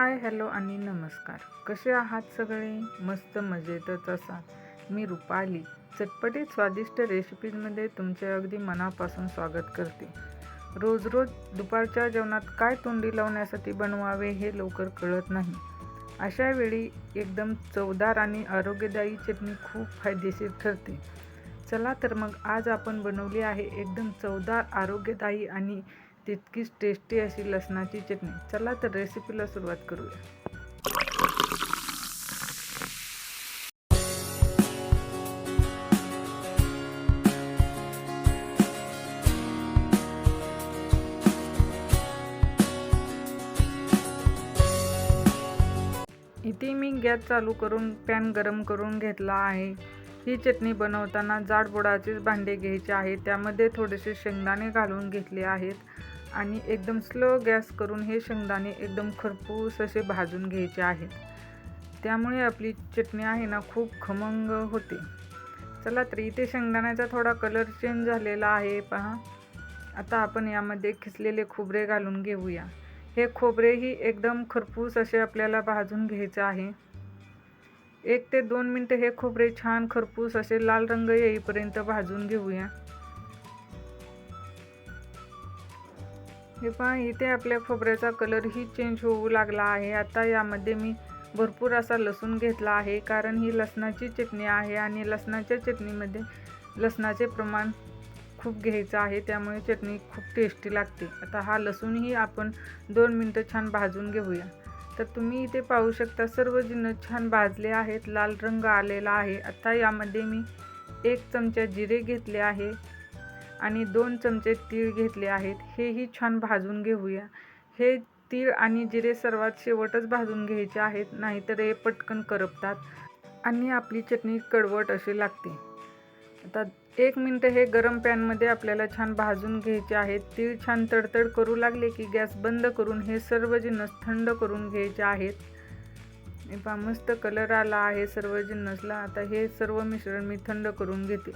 Hi hello आणि नमस्कार. कसे आहात सगळे? मस्त मजेतच असाल. मी रुपाली. चटपटीत स्वादिष्ट रेसिपीजमध्ये तुमचे अगदी मनापासून स्वागत करते. रोज रोज दुपारच्या जेवणात काय तोंडी लावण्यासाठी बनवावे हे लवकर कळत नाही. अशा वेळी एकदम चवदार आणि आरोग्यदायी चटणी खूप फायदेशीर ठरते. चला तर मग आज आपण बनवली आहे एकदम चवदार आरोग्यदायी आणि तितकीच टेस्टी अशी लसणाची चटणी. चला तर रेसिपीला सुरुवात करूया. इथे मी गॅस चालू करून पॅन गरम करून घेतला आहे. ही चटणी बनवताना जाडबुडाचेच भांडे घ्यायचे आहे त्यामध्ये थोडेसे शेंगदाणे घालून घेतले आहेत. आणि एकदम स्लो गॅस करून हे शेंगदाणे एकदम खरपूस असे भाजून घ्यायचे आहेत. त्यामुळे आपली चटणी आहे ना खूप खमंग होते. चला तर इथे शेंगदाण्याचा थोडा कलर चेंज झालेला आहे पहा. आता आपण यामध्ये खिसलेले खोबरे घालून घेऊया. हे खोबरेही एकदम खरपूस असे आपल्याला भाजून घ्यायचं आहे. एक ते दोन मिनटं हे खोबरे छान खरपूस असे लाल रंग येईपर्यंत भाजून घेऊया. हे पहा इथे आपल्या खोबऱ्याचा कलरही चेंज होऊ लागला आहे. आता यामध्ये मी भरपूर असा लसूण घेतला आहे कारण ही लसणाची चटणी आहे आणि लसणाच्या चटणीमध्ये लसणाचे प्रमाण खूप घ्यायचं आहे त्यामुळे चटणी खूप टेस्टी लागते. आता हा लसूणही आपण दोन मिनटं छान भाजून घेऊया. तर तुम्ही इथे पाहू शकता सर्व जिन्नस छान भाजले आहेत लाल रंग आलेला आहे. आता यामध्ये मी एक चमचा जिरे घेतले आहे. आणि दोन चमचे तीळ घेतले आहेत. हेही छान भाजून घेऊया. हे तीळ आणि जिरे सर्वात शेवटच भाजून घ्यायचे आहेत नाहीतर हे पटकन करपतात आणि आपली चटणी कडवट अशी लागते. आता एक मिनटं हे गरम पॅनमध्ये आपल्याला छान भाजून घ्यायचे आहेत. तीळ छान तडतड करू लागले की गॅस बंद करून हे सर्व जिन्नस थंड करून घ्यायचे आहेत. पहा मस्त कलर आला आहे सर्व जिन्नसला. आता हे सर्व मिश्रण मी थंड करून घेते.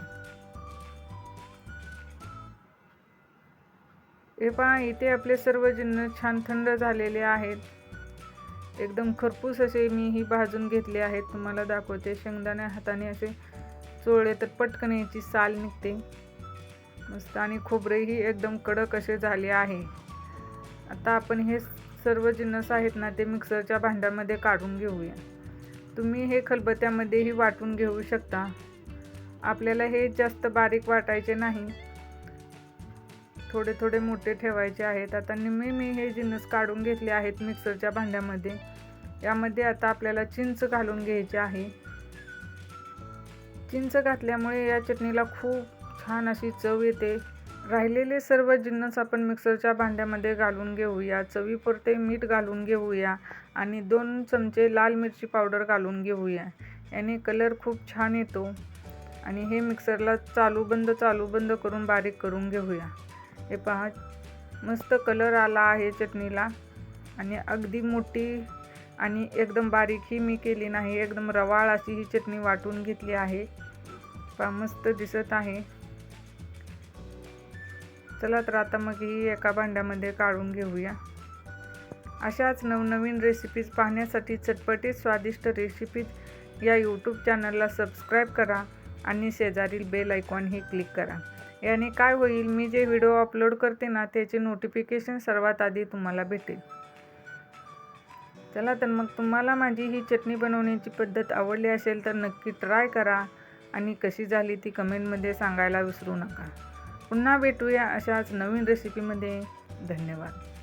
हे पहा इथे आपले सर्व जिन्नस छान थंड झालेले आहेत. एकदम खरपूस असे मी ही भाजून घेतले आहेत. तुम्हाला दाखवते शेंगदाण्या हाताने असे चोळले तर पटकन याची साल निघते. मस्त आणि खोबरेही एकदम कडक असे झाले आहे. आता आपण हे सर्व जिन्नस आहेत ना ते मिक्सरच्या भांड्यामध्ये काढून घेऊया. तुम्ही हे खलबत्त्यामध्येही वाटून घेऊ शकता. आपल्याला हे जास्त बारीक वाटायचे नाही. थोडे थोडे मोठे ठेवायचे आहेत. आता निम्मे मी हे जिन्नस काढून घेतले आहेत मिक्सरच्या भांड्यामध्ये यामध्ये आता आपल्याला चिंच घालून घ्यायची आहे. चिंच घातल्यामुळे या चटणीला खूप छान अशी चव येते. राहिलेले सर्व जिन्नस आपण मिक्सरच्या भांड्यामध्ये घालून घेऊया. चवीपुरते मीठ घालून घेऊया आणि दोन चमचे लाल मिरची पावडर घालून घेऊया. याने कलर खूप छान येतो आणि हे मिक्सरला चालू बंद चालू बंद करून बारीक करून घेऊया. हे पहा मस्त कलर आला आहे चटणीला. आणि अगदी मोठी आणि एकदम बारीकही मी केली नाही एकदम रवाळ अशी ही चटणी वाटून घेतली आहे. पहा मस्त दिसत आहे. चला तर आता मग ही एका भांड्यामध्ये काढून घेऊया. अशाच नवनवीन रेसिपीज पाहण्यासाठी चटपटीत स्वादिष्ट रेसिपीज या यूट्यूब चॅनलला सबस्क्राईब करा आणि शेजारील बेल आयकॉनही क्लिक करा. याने काय होईल मी जे व्हिडिओ अपलोड करते ना त्याचे नोटिफिकेशन सर्वात आधी तुम्हाला भेटेल. चला तर मग तुम्हाला माझी ही चटणी बनवण्याची पद्धत आवडली असेल तर नक्की ट्राय करा आणि कशी झाली ती कमेंटमध्ये सांगायला विसरू नका. पुन्हा भेटूया अशाच नवीन रेसिपीमध्ये धन्यवाद.